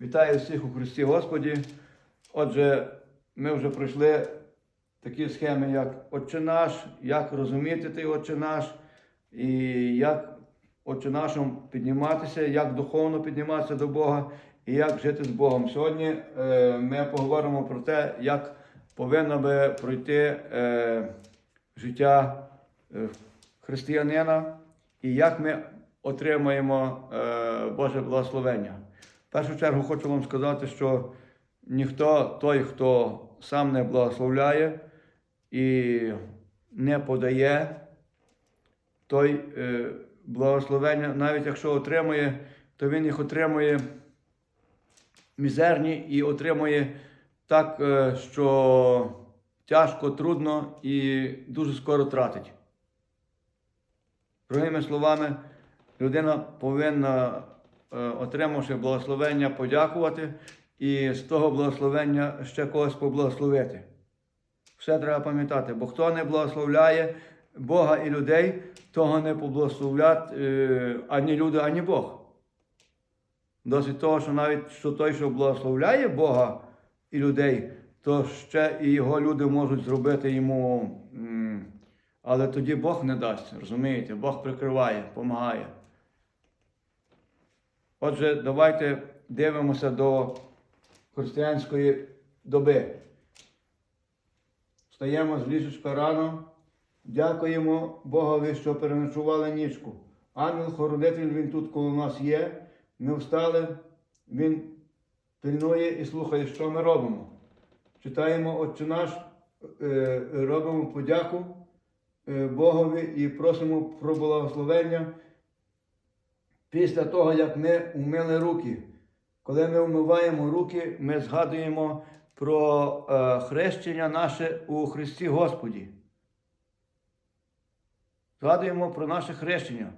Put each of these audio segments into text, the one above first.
Вітаю всіх у Христі Господі. Отже, ми вже пройшли такі схеми, як Отче наш, як розуміти той Отче наш, і як Отче нашим підніматися, як духовно підніматися до Бога і як жити з Богом. Сьогодні е, ми поговоримо про те, як повинно би пройти е, життя е, християнина і як ми отримаємо е, Боже благословення. Першу чергу хочу вам сказати, що ніхто той, хто сам не благословляє і не подає, той е, благословення, навіть якщо отримує, то він їх отримує мізерні і отримує так, е, що тяжко, трудно і дуже скоро тратить. Другими словами, людина повинна, отримавши благословення, подякувати і з того благословення ще когось поблагословити. Все треба пам'ятати, бо хто не благословляє Бога і людей, того не поблагословлять е, ані люди, ані Бог. Досить того, що навіть що той, що благословляє Бога і людей, то ще і його люди можуть зробити йому. але тоді Бог не дасть, розумієте? Бог прикриває, допомагає. Отже, давайте дивимося до християнської доби. Встаємо з ліжечка рано, дякуємо Богові, що переночували нічку. Ангел-хоронитель, він тут коло нас є. Ми встали, він пильнує і слухає, що ми робимо. Читаємо Отче наш, е, робимо подяку е, Богові і просимо про благословення. Після того, як ми умили руки, коли ми вмиваємо руки, ми згадуємо про е, хрещення наше у Христі Господі. Згадуємо про наше хрещення.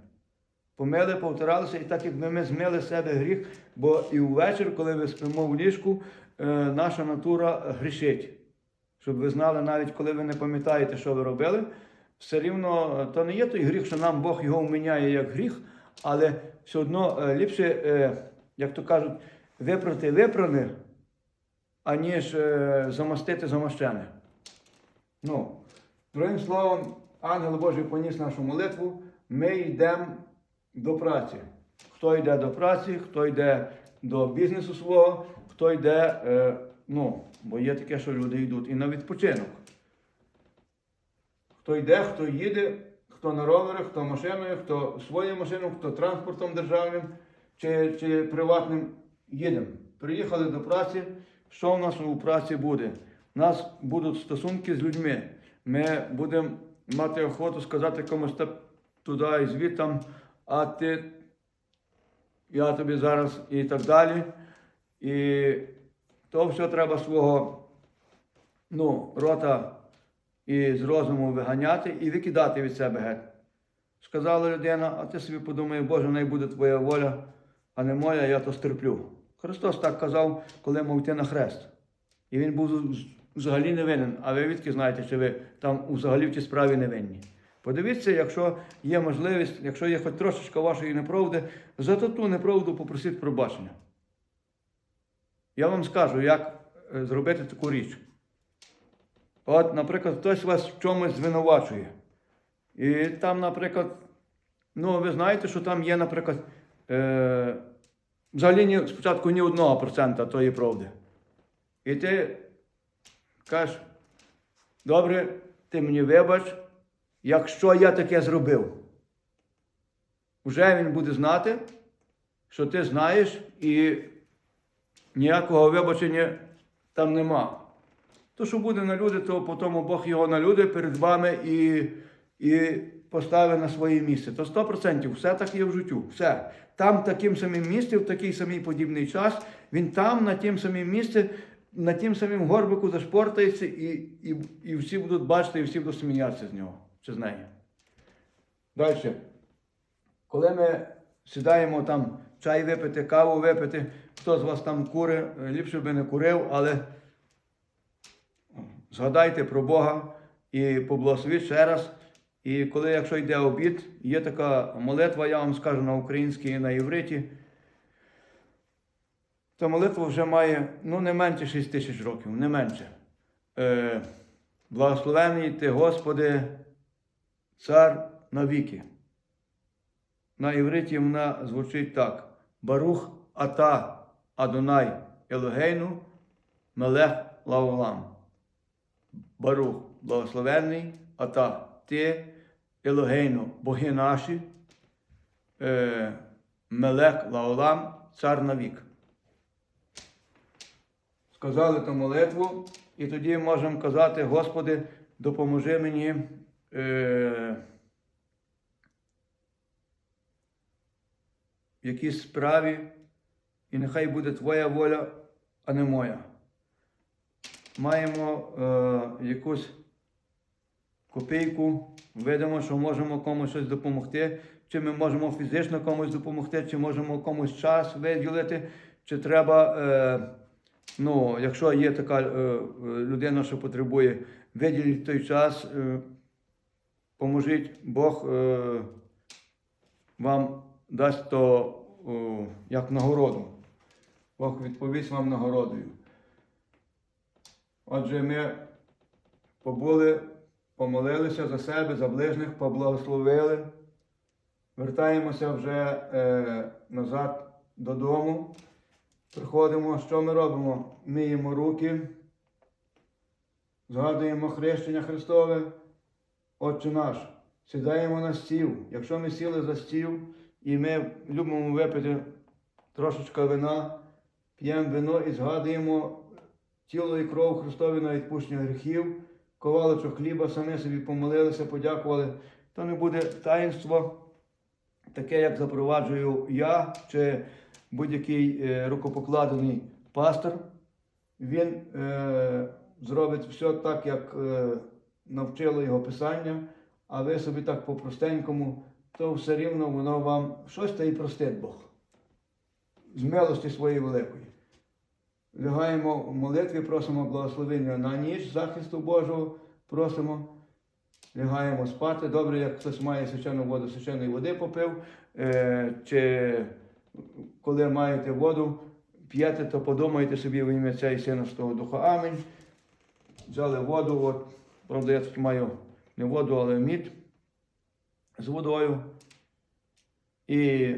Помили, повтиралися, і так як ми змили з себе гріх, бо і ввечір, коли ви спимо в ліжку, е, наша натура грішить. Щоб ви знали, навіть коли ви не пам'ятаєте, що ви робили, все рівно е, то не є той гріх, що нам Бог його вміняє як гріх, але все одно е, ліпше, е, як то кажуть, випрати випране, аніж е, замостити замощене. Ну, другим словом, ангел Божий поніс нашу молитву, ми йдемо до праці. Хто йде до праці, хто йде до бізнесу свого, хто йде, е, ну, бо є таке, що люди йдуть і на відпочинок. Хто йде, хто їде, хто на ровері, хто машиною, хто своєю машиною, хто транспортом державним чи, чи приватним їдемо. Приїхали до праці. Що в нас у праці буде? У нас будуть стосунки з людьми. Ми будемо мати охоту сказати комусь туди і звідтам, а ти, я тобі зараз і так далі. І то все треба свого ну, рота і з розуму виганяти і викидати від себе геть. Сказала людина, а ти собі подумай, Боже, най буде твоя воля, а не моя, я то стерплю. Христос так казав, коли мав йти на хрест. І він був взагалі не винен. А ви відки знаєте, що ви там взагалі в тій справі не винні. Подивіться, якщо є можливість, якщо є хоч трошечка вашої неправди, за ту неправду попросіть пробачення. Я вам скажу, як е, зробити таку річ. От, наприклад, хтось вас в чомусь звинувачує. І там, наприклад, ну, ви знаєте, що там є, наприклад, е, взагалі ні, спочатку ні одного процента тої правди. І ти кажеш, добре, ти мені вибач, якщо я таке зробив. Вже він буде знати, що ти знаєш, і ніякого вибачення там нема. То, що буде на люди, то потім Бог його на люди перед вами і, і поставить на своє місце. То 100% все так є в життю. Все. Там таким самим місці, в такий самий подібний час, він там, на тім самим місці, на тім самим горбику зашпортається, і, і, і всі будуть бачити, і всі будуть сміятися з нього чи з неї. Далі. Коли ми сідаємо там чай випити, каву випити, хто з вас там кури, ліпше би не курив, але згадайте про Бога і поблагословіть ще раз. І коли, якщо йде обід, є така молитва, я вам скажу на українській і на євриті. Та молитва вже має ну, не менше 6 тисяч років, не менше. Е, благословений ти, Господи, цар навіки. На івриті вона звучить так: Барух ата Адонай Елогейну Мелех Лаолам. Барух, благословенний, ата ти, Елогейну, боги наші, е, Мелех Лаолам, цар навік. Сказали ту молитву, і тоді можемо казати, Господи, допоможи мені. Е, в якійсь справі, і нехай буде Твоя воля, а не моя. Маємо е, якусь копійку, видимо, що можемо комусь щось допомогти, чи ми можемо фізично комусь допомогти, чи можемо комусь час виділити, чи треба, е, ну, якщо є така е, е, людина, що потребує, виділіть той час, е, поможіть Бог. Е, вам дасть то о, як нагороду. Бог відповість вам нагородою. Отже, ми побули, помолилися за себе, за ближніх, поблагословили. Вертаємося вже е, назад додому. Приходимо, що ми робимо? Миємо руки, згадуємо хрещення Христове. Отче наш, сідаємо на стіл. Якщо ми сіли за стіл і ми любимо випити трошечка вина, п'ємо вино і згадуємо тіло і кров Христові на відпущення гріхів, ковалочок хліба, самі собі помолилися, подякували, то не буде таїнство, таке, як запроваджую я чи будь-який е, рукопокладений пастор. Він е, зробить все так, як е, навчило його Писання, а ви собі так по-простенькому, то все рівно воно вам щось та і простить Бог. З милості своєї великої. Лягаємо в молитві, просимо благословення на ніч, захисту Божого, просимо. Лягаємо спати. Добре, як хтось має священну воду, священної води попив, е, чи коли маєте воду, п'єте, то подумайте собі в ім'я і Сина Святого Духа. Амінь. Взяли воду, от, правда, я тут маю не воду, але мід з водою. І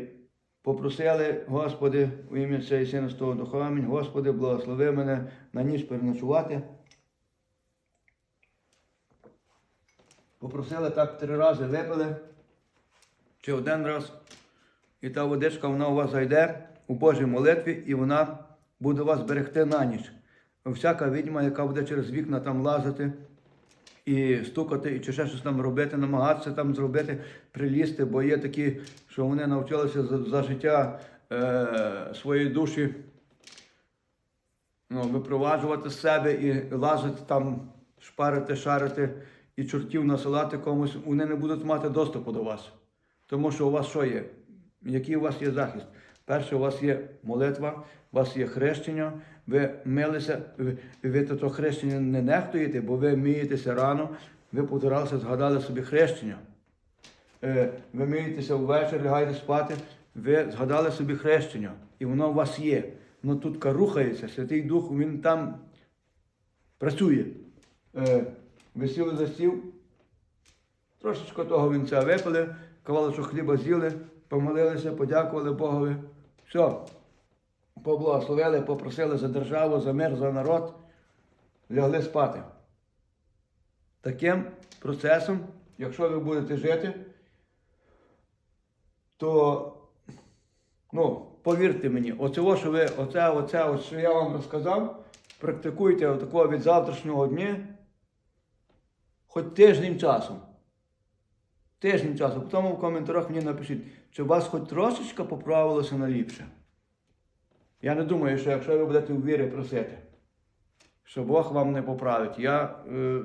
попросили, Господи, у ім'я Отця і Сина Святого Духа, Амінь. Господи, благослови мене на ніч переночувати. Попросили так три рази випили, чи один раз. І та водичка вона у вас зайде у Божій молитві, і вона буде вас берегти на ніч. Всяка відьма, яка буде через вікна там лазити і стукати, і чи ще щось там робити, намагатися там зробити, прилізти, бо є такі, що вони навчилися за, за життя е, своєї душі ну, випроваджувати з себе і лазити там, шпарити, шарити і чортів насилати комусь, вони не будуть мати доступу до вас. Тому що у вас що є? Який у вас є захист? Перше, у вас є молитва, у вас є хрещення, ви милися, ви, ви то хрещення не нехтуєте, бо ви мієтеся рано, ви потиралися, згадали собі хрещення. Е, ви миєтеся ввечері, лягаєте спати, ви згадали собі хрещення, і воно у вас є. Ну тут рухається, Святий Дух, він там працює. Е, ви сіли за стіл, трошечки того вінця випили, кавалочок хліба з'їли, помолилися, подякували Богові. Все, поблагословили, попросили за державу, за мир, за народ, лягли спати. Таким процесом, якщо ви будете жити, то, ну, повірте мені, оце, що ви, оце, оце, ось, що я вам розказав, практикуйте отакого від завтрашнього дня, хоч тиждень часу. Тиждень часу. Потім в коментарях мені напишіть, чи у вас хоч трошечки поправилося на ліпше. Я не думаю, що якщо ви будете у вірі просити, що Бог вам не поправить. Я е,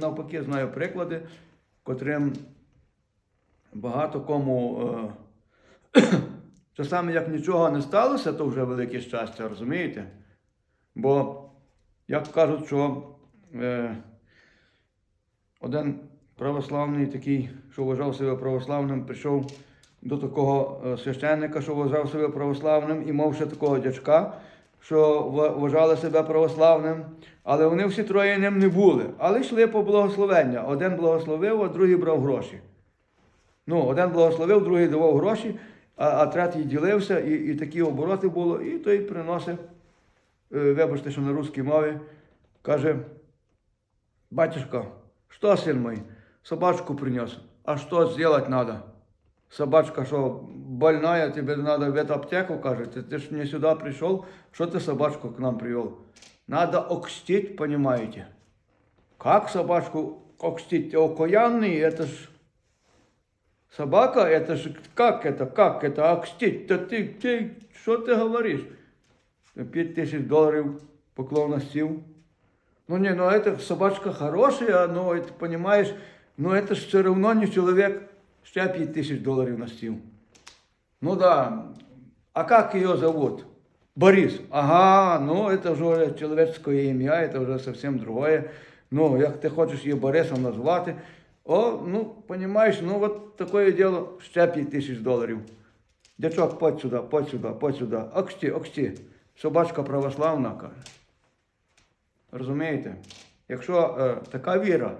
навпаки знаю приклади, котрим багато кому е, часами як нічого не сталося, то вже велике щастя, розумієте? Бо, як кажуть, що е, один православний такий, що вважав себе православним, прийшов до такого е, священника, що вважав себе православним, і мав ще такого дячка, що вважали себе православним, але вони всі троє ним не були. Але йшли по благословення. Один благословив, а другий брав гроші. Ну, один благословив, другий давав гроші, а, а третій ділився, і, і такі обороти було, і той приносив, е, вибачте, що на русській мові, каже, батюшка, що, сын мой, собачку принес, а что сделать надо? Собачка что, больная, тебе надо в эту аптеку, каже, ты, ты ж не сюда пришел, что ты собачку к нам привел? Надо окстить, понимаете? Как собачку окстить? Окаянный, это ж собака, это ж как это, как это окстить? Да ты, ты, что ты говоришь? Пять тысяч долларов поклон на стил. Ну не, ну эта собачка хорошая, но это, понимаешь, но это же все равно не человек, ще 5 тысяч долларов на стил. Ну да, а как ее зовут? Борис. Ага, ну это уже человеческое имя, это уже совсем другое. Ну, як ти хочеш її Борисом назвати. О, ну, понимаешь, ну вот такое дело, ще 5 тисяч доларів. Дячок, подь сюди, подь сюди, подь сюди. Оксті, оксті. Собачка православна, каже. Розумієте? Якщо е, така віра,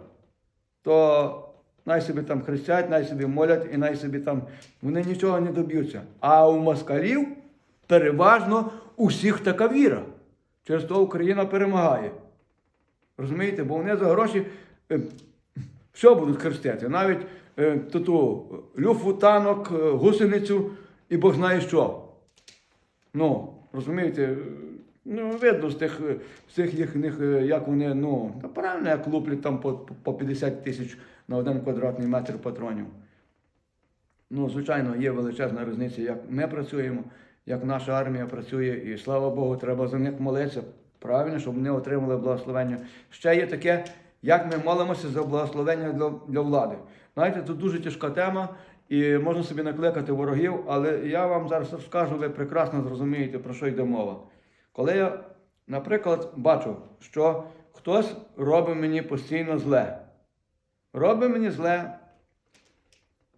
то най собі там хрестять, най собі молять і най собі там вони нічого не доб'ються. А у москалів переважно у всіх така віра. Через то Україна перемагає. Розумієте? Бо вони за гроші е, все будуть хрестити. Навіть е, ту люфу танок, е, гусеницю і Бог знає що. Ну, розумієте, е, ну, видно з тих, з їхніх, е, як вони, ну, та правильно, як луплять там по, по 50 тисяч на один квадратний метр патронів. Ну, звичайно, є величезна різниця, як ми працюємо, як наша армія працює, і слава Богу, треба за них молитися. Правильно, щоб вони отримали благословення. Ще є таке, як ми молимося за благословення для, для влади. Знаєте, тут дуже тяжка тема, і можна собі накликати ворогів, але я вам зараз розкажу, ви прекрасно зрозумієте, про що йде мова. Коли я, наприклад, бачу, що хтось робить мені постійно зле, робить мені зле,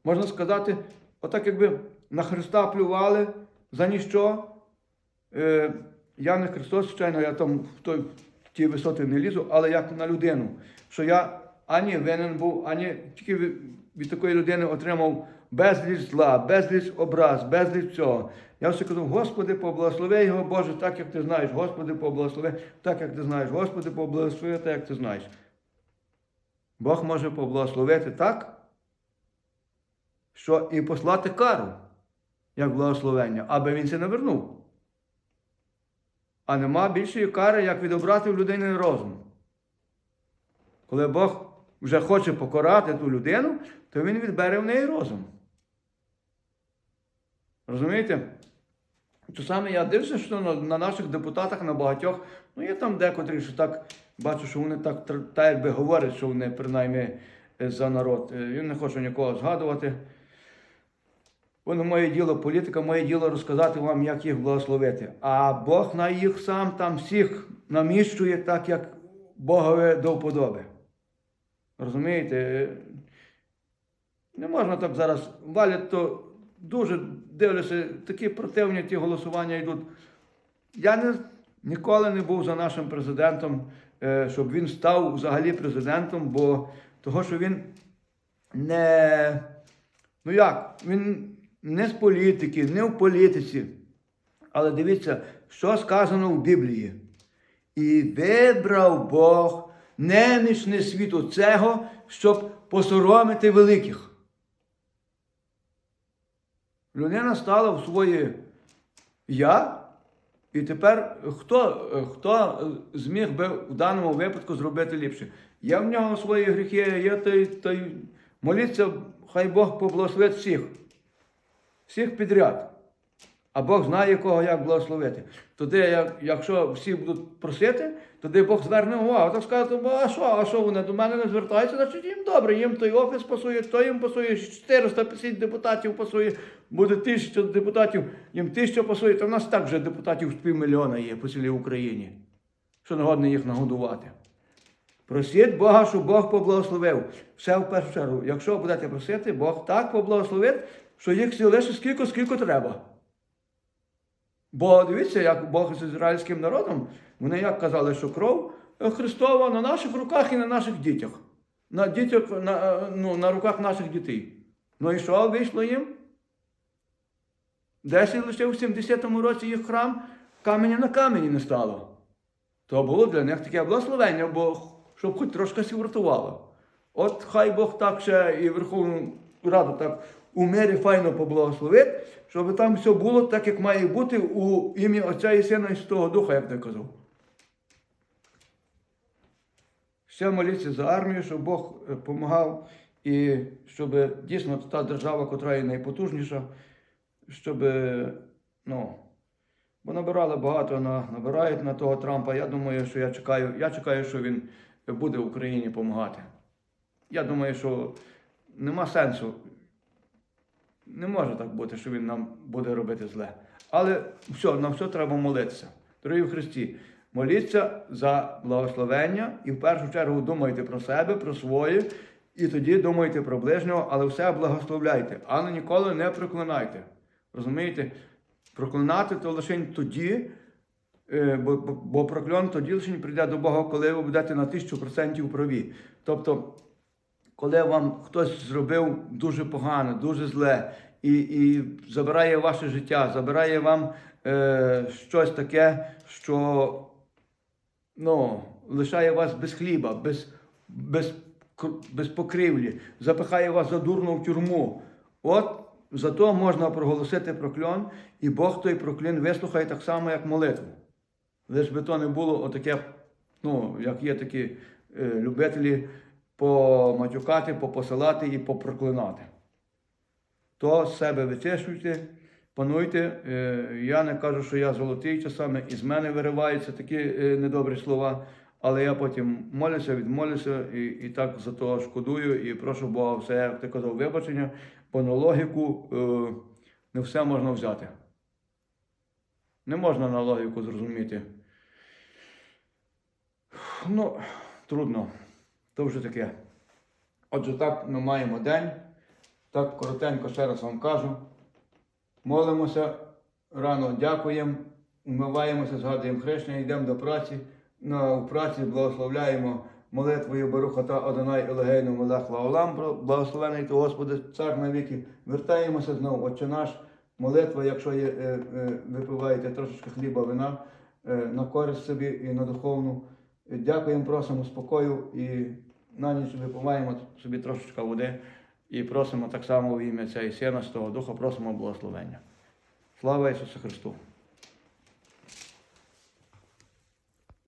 можна сказати, отак якби на Христа плювали за ніщо. Е, я не Христос, звичайно, я там в, той, в ті висоти не лізу, але як на людину, що я ані винен був, ані тільки від, від такої людини отримав безліч зла, безліч образ, безліч цього. Я все кажу, Господи, поблагослови його, Боже, так як ти знаєш, Господи, поблагослови, так як ти знаєш, Господи, поблагослови, так як ти знаєш. Бог може поблагословити так, що і послати кару, як благословення, аби він це не вернув. А нема більшої кари, як відобрати в людини розум. Коли Бог вже хоче покарати ту людину, то він відбере в неї розум. Розумієте? То саме я дивлюся, що на, на наших депутатах, на багатьох, ну є там декотрі, що так бачу, що вони так, так якби говорять, що вони принаймні е, за народ. Е, Я не хочу нікого згадувати. Воно моє діло, політика, моє діло розказати вам, як їх благословити. А Бог на їх сам там всіх наміщує так, як Богові до вподоби. Розумієте? Е, Не можна так зараз валять, то дуже дивлюся, такі противні ті голосування йдуть. Я не, ніколи не був за нашим президентом, е, щоб він став взагалі президентом, бо того, що він не. Ну як, він не з політики, не в політиці. Але дивіться, що сказано в Біблії. І вибрав Бог немічне світу цього, щоб посоромити великих. Людина стала в своє я, і тепер хто, хто зміг би в даному випадку зробити ліпше? Я в нього свої гріхи, я той, той моліться, хай Бог поблагословить всіх. Всіх підряд. А Бог знає кого як благословити. Тоді, якщо всі будуть просити, тоді Бог зверне увагу. Так «Бо, а що, а що вони до мене не звертаються, значить їм добре, їм той офіс пасує, то їм пасує, 450 депутатів пасує, буде тисяча депутатів, їм тисяча пасує, то в нас так вже депутатів з півмільйона є по цілій Україні. Що негодно їх нагодувати. Просіть Бога, щоб Бог поблагословив. Все в першу чергу. Якщо будете просити, Бог так поблагословить, що їх всі лише скільки, скільки треба. Бо дивіться, як Бог з ізраїльським народом, вони як казали, що кров е, Христова на наших руках і на наших дітях. На, дітях, на, е, ну, на руках наших дітей. Ну і що вийшло їм? Десь лише в 70-му році їх храм каменя на камені не стало. То було для них таке благословення, бо щоб хоч трошки сівртувало. От хай Бог так ще і Верховну Раду так у мирі файно поблагословить, щоб там все було так, як має бути у ім'я Отця і Сина і Святого Духа, як ти казав. Ще моліться за армію, щоб Бог допомагав і щоб дійсно та держава, котра є найпотужніша, щоб, ну, бо набирали багато, набирають на того Трампа. Я думаю, що я чекаю, я чекаю, що він буде Україні допомагати. Я думаю, що нема сенсу. Не може так бути, що він нам буде робити зле. Але все, на все треба молитися. Дорогі в Христі, моліться за благословення і в першу чергу думайте про себе, про своє, і тоді думайте про ближнього, але все благословляйте, але ніколи не проклинайте. Розумієте? Проклинати то лише тоді, е, бо, бо, прокльон тоді лише прийде до Бога, коли ви будете на тисячу процентів праві. Тобто, коли вам хтось зробив дуже погано, дуже зле, і, і забирає ваше життя, забирає вам е, щось таке, що ну, лишає вас без хліба, без, без, без покривлі, запихає вас задурно в тюрму. От за то можна проголосити прокльон, і Бог той проклін вислухає так само, як молитву. Лиш би то не було отаке, ну, як є такі е, любителі поматюкати, попосилати і попроклинати. То себе вичищуйте, пануйте. Е, Я не кажу, що я золотий, часами із мене вириваються такі е, недобрі слова, але я потім молюся, відмолюся і, і так за то шкодую і прошу Бога все, як ти казав, вибачення, бо на логіку е, не все можна взяти. Не можна на логіку зрозуміти. Ну, трудно. То вже таке. Отже, так ми маємо день. Так коротенько ще раз вам кажу. Молимося, рано дякуємо, умиваємося, згадуємо хрещення, йдемо до праці. На в праці благословляємо молитвою Барухата Адонай Елегейну Мелех Лаолам, благословений ти Господи, цар навіки. Вертаємося знову, Отче наш, молитва, якщо є, е, е, випиваєте трошечки хліба, вина е, на користь собі і на духовну. Дякуємо, просимо спокою і на ніч випиваємо собі трошечка води і просимо так само в ім'я Отця і Сина, того Духа, просимо благословення. Слава Ісусу Христу!